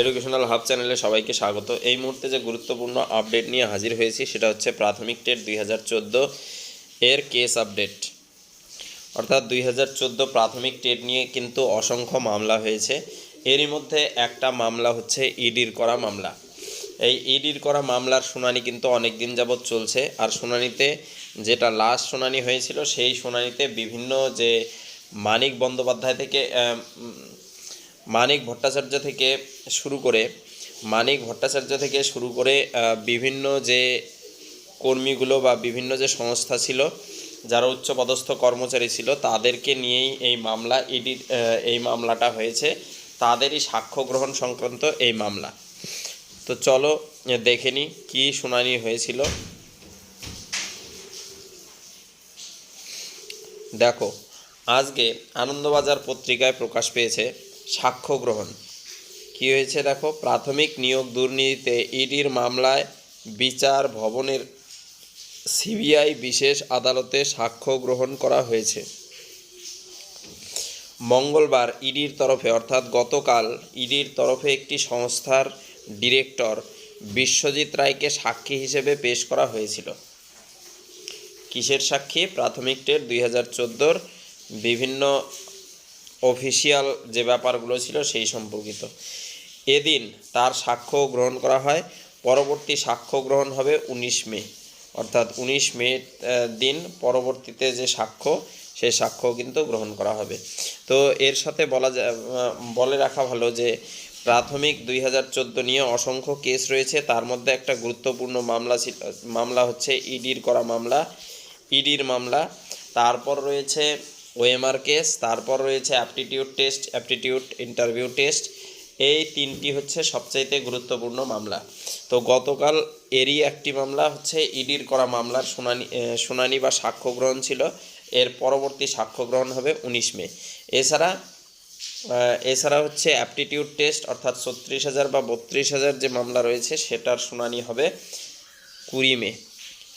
Educational hub চ্যানেলে সবাইকে স্বাগত। এই মুহূর্তে যে গুরুত্বপূর্ণ আপডেট নিয়ে হাজির হয়েছি, সেটা হচ্ছে প্রাথমিক টেট দুই হাজার চোদ্দ এর কেস আপডেট অর্থাৎ দুই হাজার চোদ্দ প্রাথমিক টেট নিয়ে কিন্তু অসংখ্য মামলা হয়েছে। এরই মধ্যে একটা মামলা হচ্ছে ইডির করা মামলা। এই ইডির করা মামলার শুনানি কিন্তু অনেক দিন যাবৎ চলছে। আর শুনানিতে যেটা লাস্ট শুনানি হয়েছিল, সেই শুনানিতে বিভিন্ন যে মানিক বন্দ্যোপাধ্যায় থেকে মানিক ভট্টাচার্য থেকে শুরু করে, মানিক ভট্টাচার্য থেকে শুরু করে বিভিন্ন যে কর্মীগুলো বা বিভিন্ন যে সংস্থা ছিল, যারা উচ্চপদস্থ কর্মচারী ছিল, তাদেরকে নিয়েই এই মামলা ইডি এই মামলাটা হয়েছে। তাদেরই সাক্ষ্য গ্রহণ সংক্রান্ত এই মামলা। তো চলো, দেখে নিই কী শুনানি হয়েছিল। দেখো, আজকে আনন্দবাজার পত্রিকায় প্রকাশ পেয়েছে সাক্ষ্য গ্রহণ। কী হয়েছে দেখো? প্রাথমিক নিয়োগ দুর্নীতিতে ইডির মামলায় বিচার ভবনের সিবিআই বিশেষ আদালতে সাক্ষ্য গ্রহণ করা হয়েছে। মঙ্গলবার ইডির তরফে, অর্থাৎ গতকাল ইডির তরফে একটি সংস্থার ডিরেক্টর বিশ্বজিৎ রায়কে সাক্ষী হিসেবে পেশ করা হয়েছিল। কিসের সাক্ষী? প্রাথমিক টেট দুই বিভিন্ন অফিসিয়াল যে ব্যাপারগুলো ছিল সেই সম্পর্কিত। এদিন তার সাক্ষ্য গ্রহণ করা হয়। পরবর্তী সাক্ষ্য গ্রহণ হবে উনিশ মে। অর্থাৎ উনিশ মে দিন পরবর্তীতে যে সাক্ষ্য, সেই সাক্ষ্য কিন্তু গ্রহণ করা হবে। তো এর সাথে বলা বলে রাখা ভালো যে প্রাথমিক দুই হাজার চোদ্দ নিয়ে অসংখ্য কেস রয়েছে। তার মধ্যে একটা গুরুত্বপূর্ণ মামলা ছিল, মামলা হচ্ছে ইডির করা মামলা, ইডির মামলা। তারপর রয়েছে ওএমআর কেস তারপর রয়েছে aptitude test aptitude interview test এই তিনটি হচ্ছে সবচাইতে গুরুত্বপূর্ণ মামলা। তো গতকাল এরই একটি মামলা হচ্ছে ইডির করা মামলার শুনানি শুনানি বা সাক্ষ্য গ্রহণ ছিল। এর পরবর্তী সাক্ষ্য গ্রহণ হবে উনিশ মে। এছাড়া এছাড়া হচ্ছে অ্যাপটিটিউড টেস্ট অর্থাৎ ছত্রিশ হাজার বা বত্রিশ হাজার যে মামলা রয়েছে, সেটার শুনানি হবে কুড়ি মে।